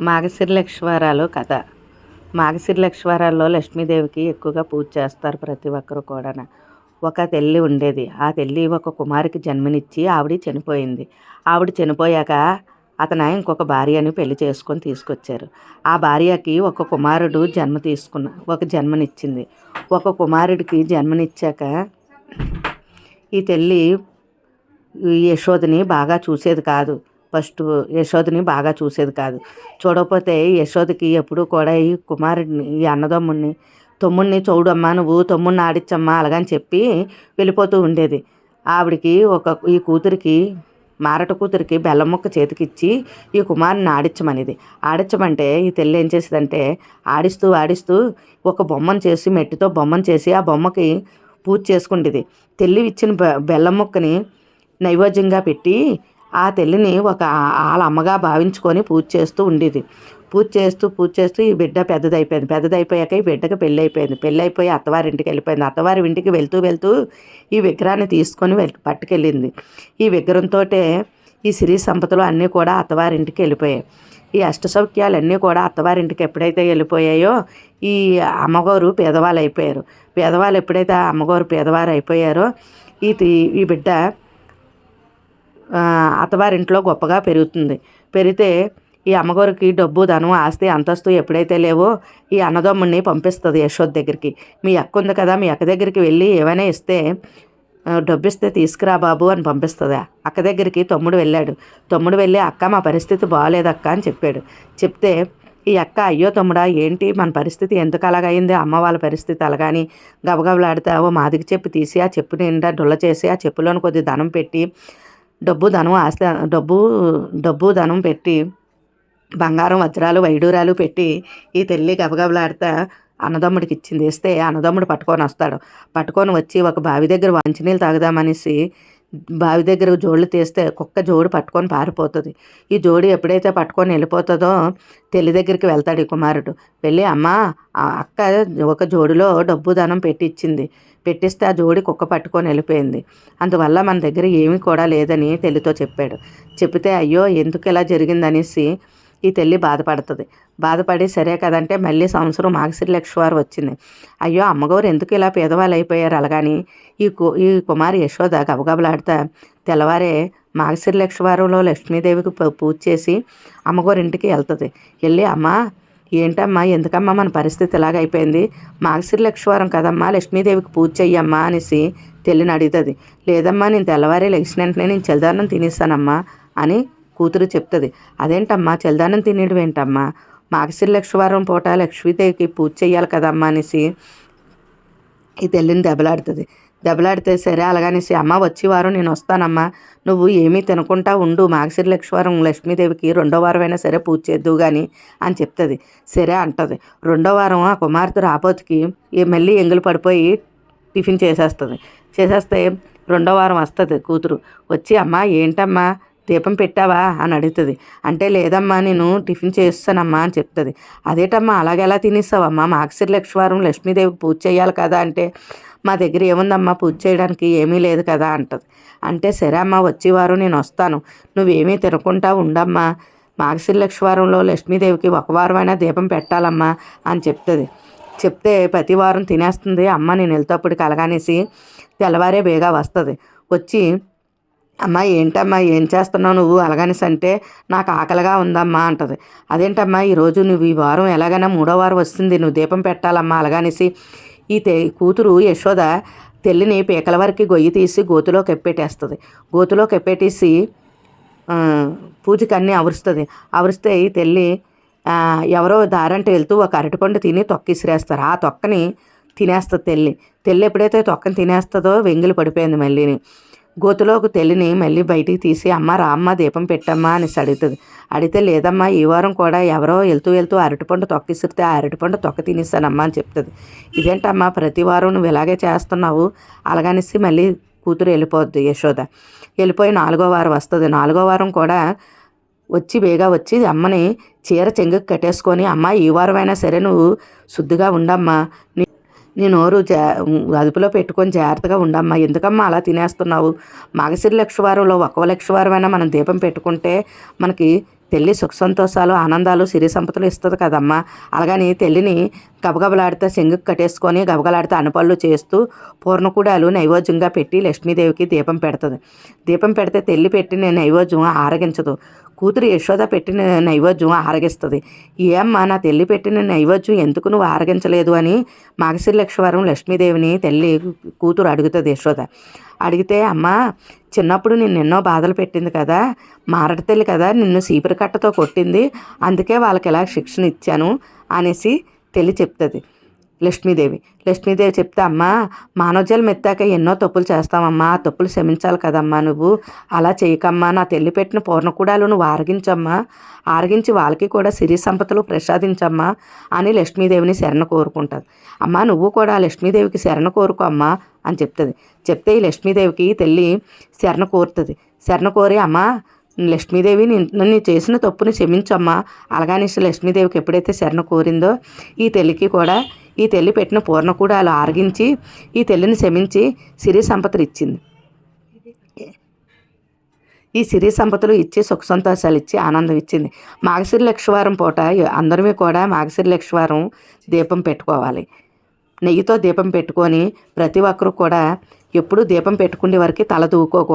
మాగశిర లక్ష్వారాలు కథ. మాగశిర లక్ష్వారాల్లో లక్ష్మీదేవికి ఎక్కువగా పూజ చేస్తారు ప్రతి ఒక్కరు కూడా ఒక తల్లి ఉండేది. ఆ తల్లి ఒక కుమారికి జన్మనిచ్చి ఆవిడ చనిపోయింది. ఆవిడ చనిపోయాక అతను ఇంకొక భార్యని పెళ్ళి చేసుకొని తీసుకొచ్చారు. ఆ భార్యకి ఒక కుమారుడు జన్మ తీసుకున్న ఒక జన్మనిచ్చింది. ఒక కుమారుడికి జన్మనిచ్చాక ఈ తల్లి యశోదని బాగా చూసేది కాదు. ఫస్ట్ యశోదని బాగా చూసేది కాదు. చూడకపోతే యశోదకి ఎప్పుడూ కూడా ఈ కుమారుడిని ఈ అన్నదమ్ముడిని తమ్ముడిని చూడమ్మా నువ్వు తమ్ముడిని ఆడిచ్చమ్మా అలాగని చెప్పి వెళ్ళిపోతూ ఉండేది. ఆవిడికి ఒక ఈ కూతురికి మారట కూతురికి బెల్లం ముక్క చేతికిచ్చి ఈ కుమారుని ఆడించమనేది ఆడించమంటే ఈ తెల్లి ఏం చేసేదంటే ఆడిస్తూ ఆడిస్తూ ఒక బొమ్మను చేసి మెట్టితో బొమ్మను చేసి ఆ బొమ్మకి పూజ చేసుకుండేది. తెల్లి ఇచ్చిన బె బెల్లం ముక్కని నైవేద్యంగా పెట్టి ఆ తల్లిని ఒక వాళ్ళ అమ్మగా భావించుకొని పూజ చేస్తూ ఉండేది. పూజ చేస్తూ పూజ చేస్తూ ఈ బిడ్డ పెద్దదైపోయింది. పెద్దదైపోయాక ఈ బిడ్డకి పెళ్ళి అయిపోయింది పెళ్ళి అయిపోయి అత్తవారింటికి వెళ్ళిపోయింది. అత్తవారి ఇంటికి వెళ్తూ వెళ్తూ ఈ విగ్రహాన్ని తీసుకొని వెళ్ పట్టుకెళ్ళింది. ఈ విగ్రహంతో ఈ సిరి సంపదలు అన్నీ కూడా అత్తవారింటికి వెళ్ళిపోయాయి. ఈ అష్టసౌఖ్యాలన్నీ కూడా అత్తవారింటికి ఎప్పుడైతే వెళ్ళిపోయాయో ఈ అమ్మగారు పేదవాళ్ళు అయిపోయారు. పేదవాళ్ళు ఎప్పుడైతే అమ్మగారు పేదవారు అయిపోయారో ఈ ఈ బిడ్డ అత్తవారింట్లో గొప్పగా పెరుగుతుంది. పెరిగితే ఈ అమ్మగారికి డబ్బు ధనం ఆస్తి అంతస్తు ఎప్పుడైతే లేవో ఈ అన్నదమ్ముడిని పంపిస్తుంది యశోద్ దగ్గరికి. మీ అక్క ఉంది కదా మీ అక్క దగ్గరికి వెళ్ళి ఏమైనా ఇస్తే డబ్బు ఇస్తే తీసుకురా బాబు అని పంపిస్తుంది. అక్క దగ్గరికి తమ్ముడు వెళ్ళాడు. తమ్ముడు వెళ్ళి అక్క మా పరిస్థితి బాగాలేదక్క అని చెప్పాడు. చెప్తే ఈ అక్క అయ్యో తమ్ముడా ఏంటి? మన పరిస్థితి ఎందుకు అలాగైంది అమ్మ వాళ్ళ పరిస్థితి అలాగని గబగబలాడితే ఓ మాదికి చెప్పు తీసి ఆ చెప్పు నిండా డొల్ల చేసి ఆ చెప్పులోని కొద్ది ధనం పెట్టి డబ్బు ధనం ఆస్తి డబ్బు డబ్బు ధనం పెట్టి బంగారం వజ్రాలు వైడూరాలు పెట్టి ఈ తల్లి గబగబలాడితే అన్నదమ్ముడికి ఇచ్చింది. ఇస్తే అన్నదమ్ముడు పట్టుకొని వస్తాడు. పట్టుకొని వచ్చి ఒక బావి దగ్గర మంచినీళ్ళు తాగుదామనేసి బావి దగ్గర జోళ్ళు తీస్తే కుక్క జోడు పట్టుకొని పారిపోతుంది. ఈ జోడు ఎప్పుడైతే పట్టుకొని వెళ్ళిపోతుందో తెల్లి దగ్గరికి వెళ్తాడు ఈ కుమారుడు. వెళ్ళి అమ్మ అక్క ఒక జోడులో డబ్బు ధనం పెట్టి ఇచ్చింది. పెట్టిస్తే ఆ జోడి కుక్క పట్టుకొని వెళ్ళిపోయింది. అందువల్ల మన దగ్గర ఏమీ కూడా లేదని తెల్లితో చెప్పాడు. చెప్తే అయ్యో ఎందుకు ఇలా జరిగిందనేసి ఈ తల్లి బాధపడుతుంది. బాధపడి సరే కదంటే మళ్ళీ సంవత్సరం మాగసిరి లక్ష్వారు వచ్చింది. అయ్యో అమ్మగారు ఎందుకు ఇలా పేదవాళ్ళు అయిపోయారు అలాగని? ఈ కు ఈ కుమారి యశోద గబగబలాడుతా తెల్లవారే మాగసిరి లక్ష్వారంలో లక్ష్మీదేవికి పూజ చేసి అమ్మగారింటికి వెళ్తుంది. వెళ్ళి అమ్మ ఏంటమ్మా ఎందుకమ్మా మన పరిస్థితి ఇలాగైపోయింది మాగసిరి లక్ష్వారం కదమ్మా లక్ష్మీదేవికి పూజ చెయ్యమ్మా అనేసి తెల్లిని అడుగుతుంది. లేదమ్మా నేను తెల్లవారే లక్ష్మి వెంటనే నేను చలిదానం తినేస్తానమ్మా అని కూతురు చెప్తుంది. అదేంటమ్మా చలిదానం తినేయడం ఏంటమ్మా? మాగసిరి లక్ష్మీవారం పూట లక్ష్మీదేవికి పూజ చేయాలి కదమ్మా అనేసి ఈ తెల్లిని దెబ్బలాడుతుంది. దెబ్బలాడితే సరే అలాగనేసి అమ్మ వచ్చేవారం నేను వస్తానమ్మా. నువ్వు ఏమీ తినకుండా ఉండు. మాగసిరి లక్ష్మీవారం లక్ష్మీదేవికి రెండో వారం అయినా సరే పూజ చేద్దు కానీ అని చెప్తుంది. సరే అంటది. రెండో వారం ఆ కుమార్తె రాపోతుకి మళ్ళీ ఎంగులు పడిపోయి టిఫిన్ చేసేస్తుంది. చేసేస్తే రెండో వారం వస్తుంది కూతురు. వచ్చి అమ్మ ఏంటమ్మా? దీపం పెట్టావా? అని అడుగుతుంది. అంటే లేదమ్మా నేను టిఫిన్ చేస్తానమ్మా అని చెప్తుంది. అదేటమ్మా అలాగెలా తినేస్తావమ్మా మాక్సిర్ లక్ష్మీవారం లక్ష్మీదేవికి పూజ చేయాలి కదా అంటే మా దగ్గర ఏముందమ్మా పూజ చేయడానికి ఏమీ లేదు కదా అంటది. అంటే సరే అమ్మా వచ్చేవారు నేను వస్తాను. నువ్వేమీ తినకుండా ఉండమ్మా. మాగశిర లక్ష్మీవారంలో లక్ష్మీదేవికి ఒక వారమైనా దీపం పెట్టాలమ్మా అని చెప్తుంది. చెప్తే ప్రతి వారం తినేస్తుంది. అమ్మ నేను వెళ్తేప్పుడు కలగానేసి తెల్లవారే బేగా వస్తుంది. వచ్చి అమ్మా ఏంటమ్మా ఏం చేస్తున్నావు నువ్వు? అలాగనేసి అంటే నాకు ఆకలిగా ఉందమ్మా అంటది. అదేంటమ్మా ఈరోజు నువ్వు ఈ వారం ఎలాగైనా మూడో వారం వస్తుంది. నువ్వు దీపం పెట్టాలమ్మా అలాగనేసి ఈ తె కూతురు యశోద తెల్లిని పీకల వరకు గొయ్యి తీసి గోతులో కెప్పెట్టేస్తుంది. గోతులో కెప్పెట్టేసి పూజకి అన్నీ అవరుస్తుంది. అవరిస్తే ఈ తెల్లి ఎవరో దారంటే వెళ్తూ ఒక అరటిపండు తిని తొక్కిసిరేస్తారు ఆ తొక్కని తినేస్తుంది తెల్లి. తెల్లి ఎప్పుడైతే తొక్కని తినేస్తుందో వెంగిలి పడిపోయింది మళ్ళీని. గోతులోకి తెలిని మళ్ళీ బయటికి తీసి అమ్మ రామ్మ దీపం పెట్టమ్మా అని అడుగుతుంది. అడిగితే లేదమ్మా ఈ వారం కూడా ఎవరో వెళ్తూ వెళ్తూ అరటిపండు తొక్కిసిరితే ఆ అరటిపండు తొక్క తినేస్తానమ్మా అని చెప్తుంది. ఇదేంటమ్మా ప్రతి వారం నువ్వు ఇలాగే చేస్తున్నావు? అలాగనేసి మళ్ళీ కూతురు వెళ్ళిపోద్ది యశోద. వెళ్ళిపోయి నాలుగో వారం వస్తుంది. నాలుగో వారం కూడా వచ్చి బేగా వచ్చి అమ్మని చీర చెంగుకి కట్టేసుకొని అమ్మ ఈ వారమైనా సరే నువ్వు శుద్ధిగా ఉండమ్మా నీ నోరు జా అదుపులో పెట్టుకొని జాగ్రత్తగా ఉండమ్మా. ఎందుకమ్మా అలా తినేస్తున్నావు? మాగశిరి లక్షవారంలో ఒక లక్షవారమైనా మనం దీపం పెట్టుకుంటే మనకి తెల్లి సుఖ సంతోషాలు ఆనందాలు సిరి సంపదలు ఇస్తుంది కదమ్మా. అలాగని తెల్లిని గబగబలాడితే చెంగుకు కట్టేసుకొని గబగలాడితే అనపళ్ళు చేస్తూ పూర్ణకూడాలు నైవేద్యంగా పెట్టి లక్ష్మీదేవికి దీపం పెడుతుంది. దీపం పెడితే తెల్లి పెట్టిన నైవేద్యం ఆరగించదు. కూతురు యశోద పెట్టిన నైవేద్యం ఆరగిస్తుంది ఏమ్మా నా తల్లి పెట్టిన నైవేద్యం ఎందుకు నువ్వు ఆరగించలేదు అని మాగశిరి లక్ష్మీవారం లక్ష్మీదేవిని తల్లి కూతురు అడుగుతుంది యశోద. అడిగితే అమ్మ చిన్నప్పుడు నేను ఎన్నో బాధలు పెట్టింది కదా మారటి తల్లి కదా నిన్ను సీపురు కట్టతో కొట్టింది అందుకే వాళ్ళకి ఇలా శిక్షణ ఇచ్చాను? అనేసి తెలి చెప్తుంది. లక్ష్మీదేవి. లక్ష్మీదేవి చెప్తే అమ్మా మానవజలం ఎత్తాక ఎన్నో తప్పులు చేస్తామమ్మా ఆ తప్పులు క్షమించాలి కదమ్మా నువ్వు. అలా చేయకమ్మా నా తెల్లి పెట్టిన పూర్ణకూడాలు నువ్వు ఆరగించమ్మా. ఆరగించి వాళ్ళకి కూడా సిరి సంపదలు ప్రసాదించమ్మా అని లక్ష్మీదేవిని శరణ కోరుకుంటుంది. అమ్మా నువ్వు కూడా లక్ష్మీదేవికి శరణ కోరుకో అమ్మా అని చెప్తుంది. చెప్తే ఈ లక్ష్మీదేవికి తెల్లి శరణ కోరుతుంది. శరణ కోరి అమ్మా లక్ష్మీదేవి నిన్ను చేసిన తప్పుని క్షమించమ్మా. అలాగనేసి లక్ష్మీదేవికి ఎప్పుడైతే శరణ కోరిందో ఈ తల్లికి కూడా ఈ తెల్లి పెట్టిన పూర్ణ కూడా అలా ఆరగించి ఈ తెల్లిని శమించి సిరి సంపదలు ఇచ్చింది. ఈ సిరి సంపదలు ఇచ్చి సుఖ సంతోషాలు ఇచ్చి ఆనందం ఇచ్చింది. మాగసిరి లక్షవారం పూట అందరమే కూడా మాగసిరి లక్షవారం దీపం పెట్టుకోవాలి. నెయ్యితో దీపం పెట్టుకొని ప్రతి ఒక్కరు కూడా ఎప్పుడూ దీపం పెట్టుకునే వరకు తల దూకోకూడదు.